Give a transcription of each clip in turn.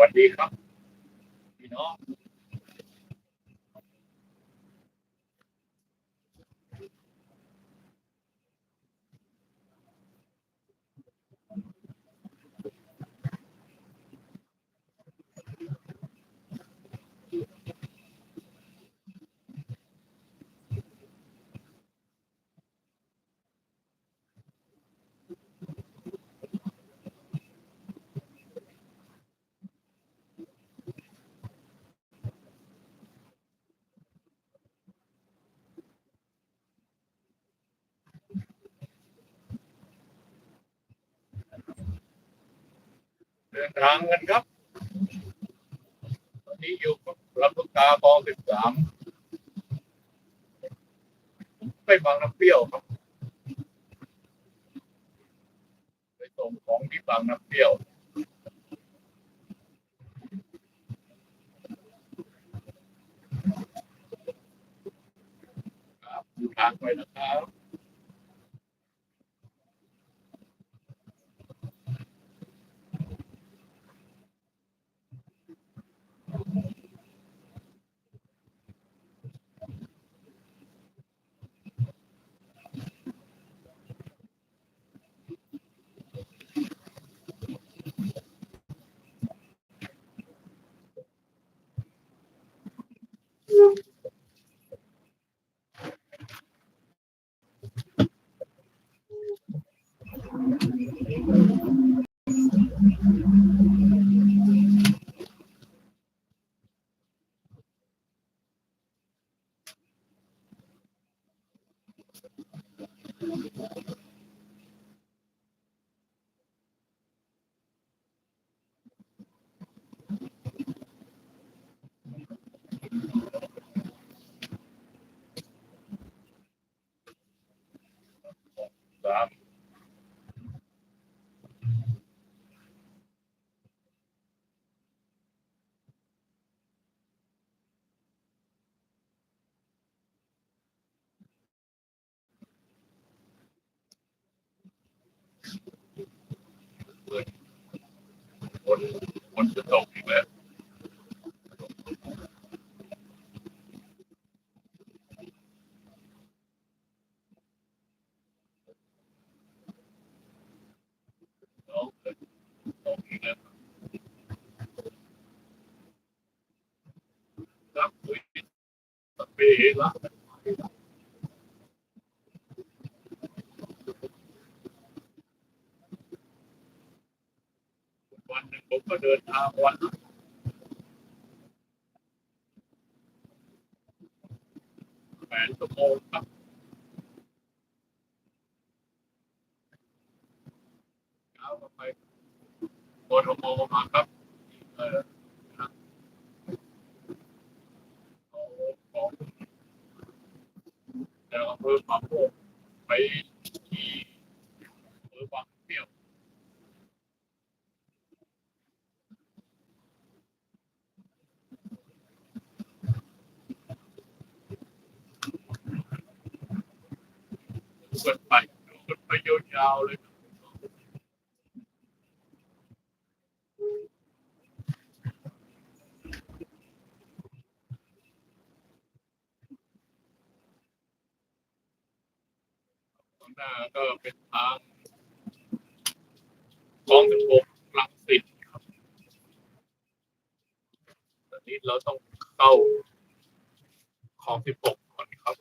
วัสดีครับ ดินทางกันครับ ตอนนี้อยู่กับรับลูกตาปอสิบสามไปบางน้ำเปรี้ยวครับ ไปส่งของที่บางน้ำเปรี้ยว ฝนฝนจะตกอีกแล้ว ตกตกอีกแล้วครับคุยสเปรย์ละวันหนึ่งผม ก็เดินทาวันแปดชั่วโมงครับเช้าไปโทมมาครับเออครับเอาของจากอำเภอปากโมกไปที่อำเภอบางเปรี้ยว ดูกันไปดูกันไปยาวๆเลย ข้างหน้าก็เป็นทางคลองสิบหกลังสิตครับตอนนี้เราต้องเข้าคลองสิบหกก่อนครับ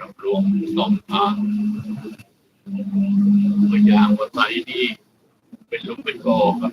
รับรวมสองทางตัวอย่างว่าใสดี เป็นลุมเป็นกอครับ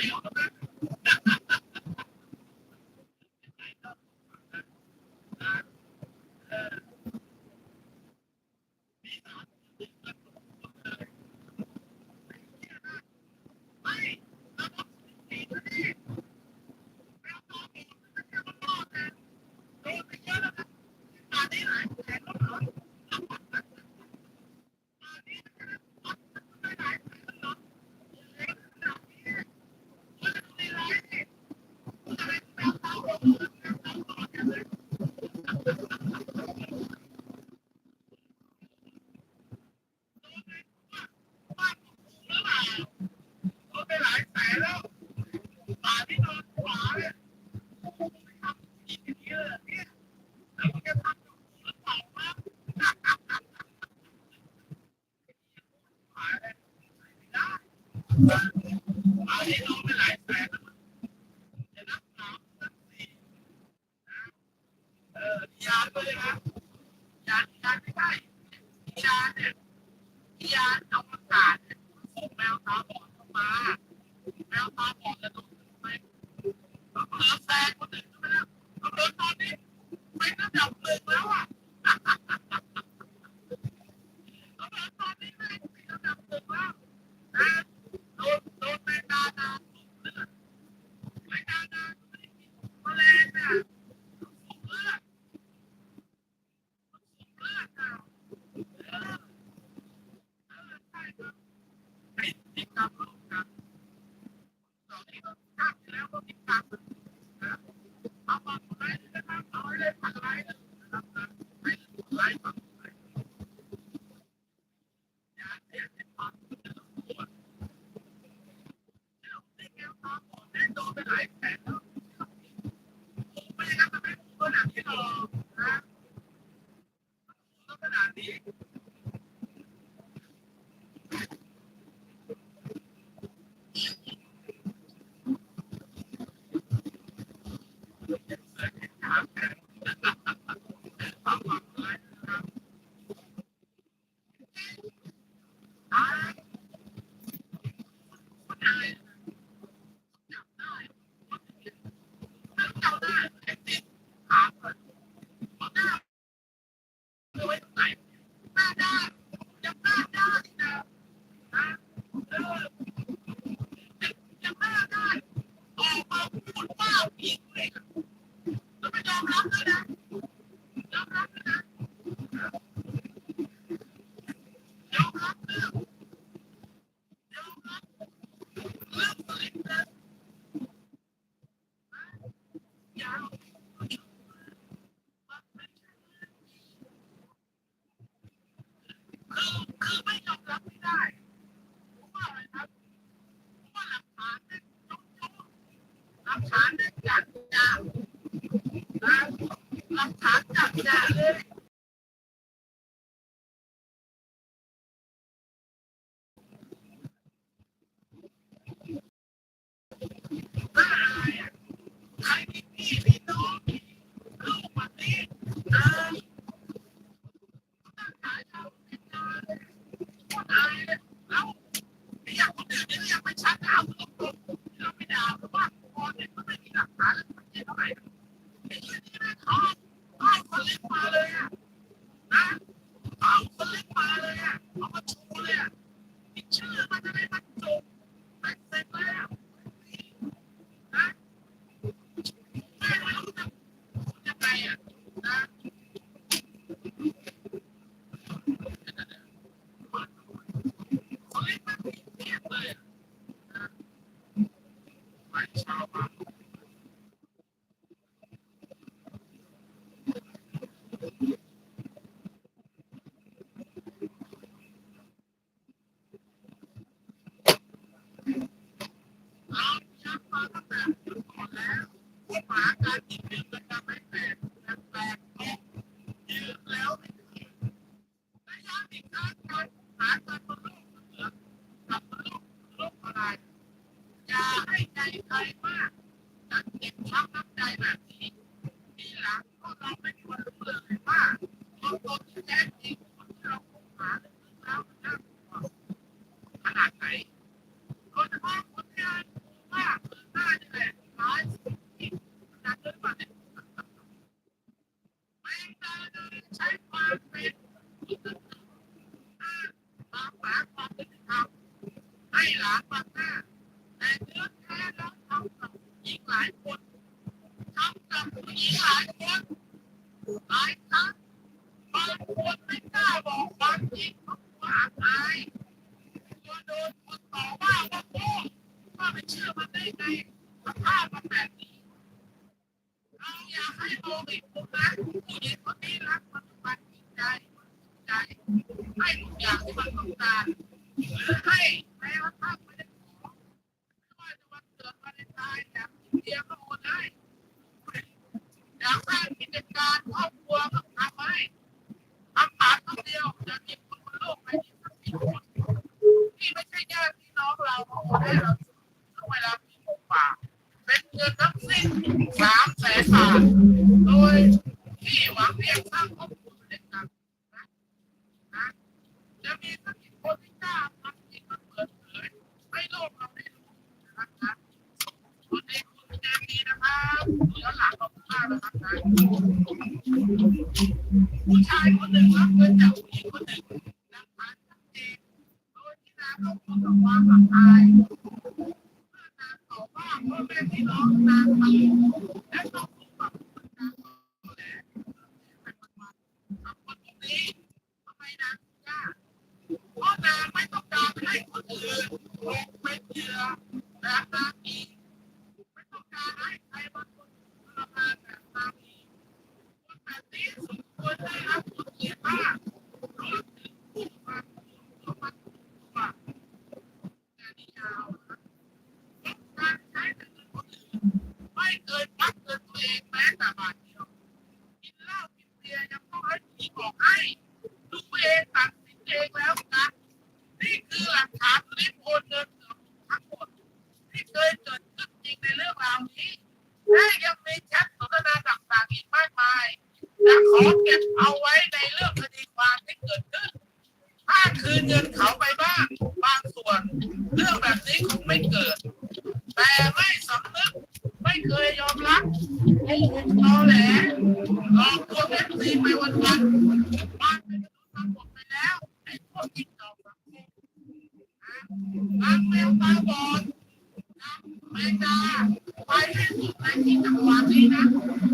Are you on the back? I'm trying to Thank you. ให้หลานมาน้าแต่เนื้อแท้แล้วทำกับผู้หญิงหลายคนทำกับผู้หญิงหลายคนหลายครั้งบางคนไม่กล้าบอกความจริงเพราะกลัอายกลัโดนคนต่อว่าว่าโง่ว่าไม่เชื่อมันได้ไงสภาพมันแบบนี้เราอยากให้มองอีกมุมนะผู้หญิงคนนี้รักมันมันจริงใจมันจริงใจให้ทุกอย่างที่มันต้องการให้ อยากสร้างกิจการครอบครัวก็ พ่อแม่พี่น้องทางมา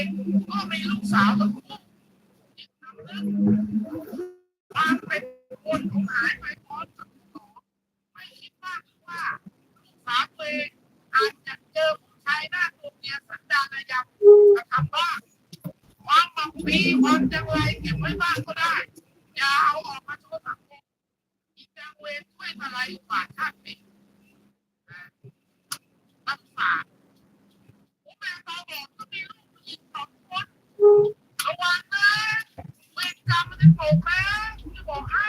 องก็มีลูกสาวทั้งคู่ความเป็นคนของหายไปพร้อมกับสองไม่คิดบ้างว่าลูกสาวตัวเองอาจจะเจอผู้ชายหน้าตัวเมียสันดานอยางกระทำบ้างความบังปีความจังไรเก็บไว้บ้างก็ได้อย่าเอาออกมาโชว์สังคมอีจังเวรช่วยอะไรฝ่าชาติปีรักษา ระวังนะเวรกรรมมันจะตกนะจะบอกให้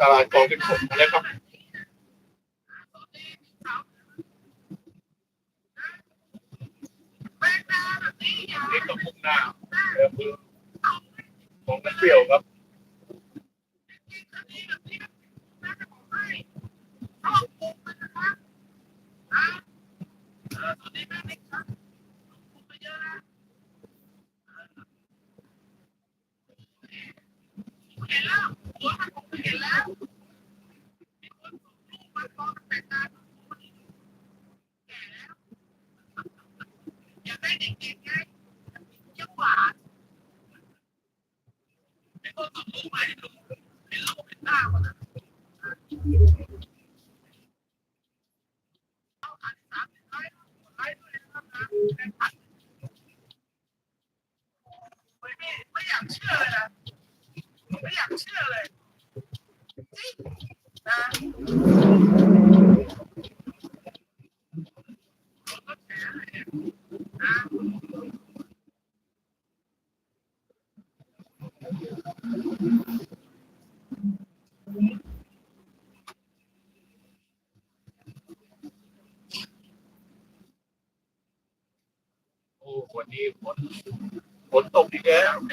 ตารางกองป็นผมนะครับนี่ก็มุ่งหน้าเรือพื้ของนักเที่ยวครับตอนนี้แม่ไม่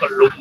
con lo